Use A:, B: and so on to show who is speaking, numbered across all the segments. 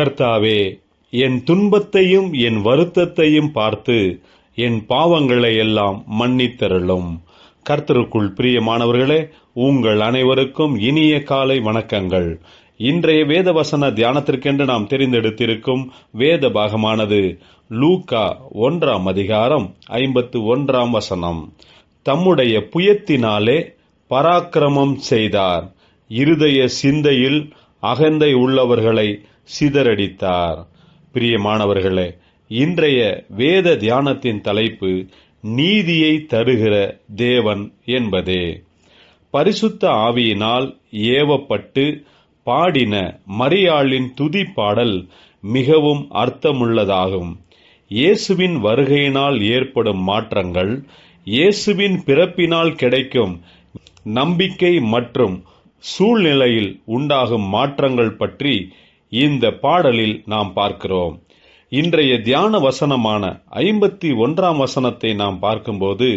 A: கர்த்தாவே என் துன்பத்தையும் என் வருத்தத்தையும் பார்த்து என் பாவங்களை எல்லாம் மன்னித்தருளும். கர்த்தருக்குள் பிரியமானவர்களே உங்கள் அனைவருக்கும் இனிய காலை வணக்கங்கள். இன்றைய வேத வசன தியானத்திற்கென்று நாம் தெரிந்தெடுத்திருக்கும் வேத பாகமானது லூக்கா ஒன்றாம் அதிகாரம் ஐம்பத்து ஒன்றாம் வசனம். தம்முடைய புயத்தினாலே பராக்கிரமம் செய்தார். இருதய சிந்தையில் அகந்தை உள்ளவர்களை சிதறடித்தார். பிரியமானவர்களே இன்றைய வேத தியானத்தின் தலைப்பு நீதியை தருகிற தேவன் என்பதே. பரிசுத்த ஆவியினால் ஏவப்பட்டு பாடின மரியாளின் துதி பாடல் மிகவும் அர்த்தமுள்ளதாகும். இயேசுவின் வருகையினால் ஏற்படும் மாற்றங்கள் இயேசுவின் பிறப்பினால் கிடைக்கும் நம்பிக்கை மற்றும் சூழ்நிலையில் உண்டாகும் மாற்றங்கள் பற்றி இந்த பாடலில் நாம் பார்க்கிறோம். இன்றைய தியான வசனமான ஐம்பத்தி ஒன்றாம் வசனத்தை நாம் பார்க்கும்போது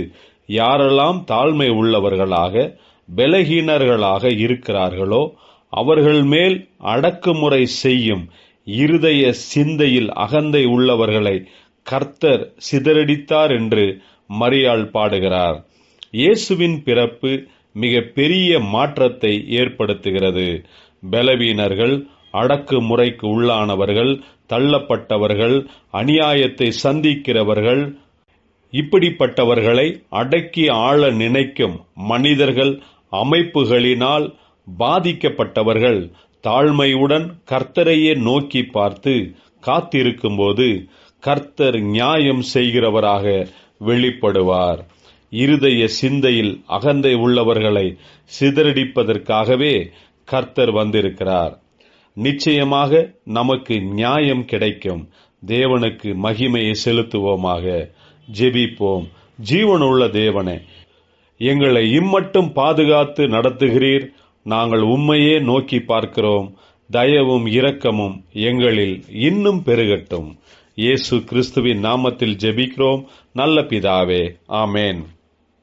A: யாரெல்லாம் தாழ்மை உள்ளவர்களாக பலகீனர்களாக இருக்கிறார்களோ அவர்கள் மேல் அடக்குமுறை செய்யும் இருதய சிந்தையில் அகந்தை உள்ளவர்களை கர்த்தர் சிதறடித்தார் என்று மரியாள் பாடுகிறார். இயேசுவின் பிறப்பு மிக பெரிய மாற்றத்தை ஏற்படுத்துகிறது. பலவீனர்கள் அடக்குமுறைக்கு உள்ளானவர்கள் தள்ளப்பட்டவர்கள் அநியாயத்தை சந்திக்கிறவர்கள் இப்படிப்பட்டவர்களை அடக்கி ஆள நினைக்கும் மனிதர்கள் அமைப்புகளினால் பாதிக்கப்பட்டவர்கள் தாழ்மையுடன் கர்த்தரையே நோக்கி பார்த்து காத்திருக்கும்போது கர்த்தர் நியாயம் செய்கிறவராக வெளிப்படுவார். இருதய சிந்தையில் அகந்தை உள்ளவர்களை சிதறடிப்பதற்காகவே கர்த்தர் வந்திருக்கிறார். நிச்சயமாக நமக்கு நியாயம் கிடைக்கும். தேவனுக்கு மகிமையை செலுத்துவோமாக. ஜெபிப்போம். ஜீவனுள்ள தேவனே எங்களை இம்மட்டும் பாதுகாத்து நடத்துகிறீர். நாங்கள் உம்மையே நோக்கி பார்க்கிறோம். தயவும் இரக்கமும் எங்களில் இன்னும் பெருகட்டும். இயேசு கிறிஸ்துவின் நாமத்தில் ஜெபிக்கிறோம். நல்ல பிதாவே ஆமேன்.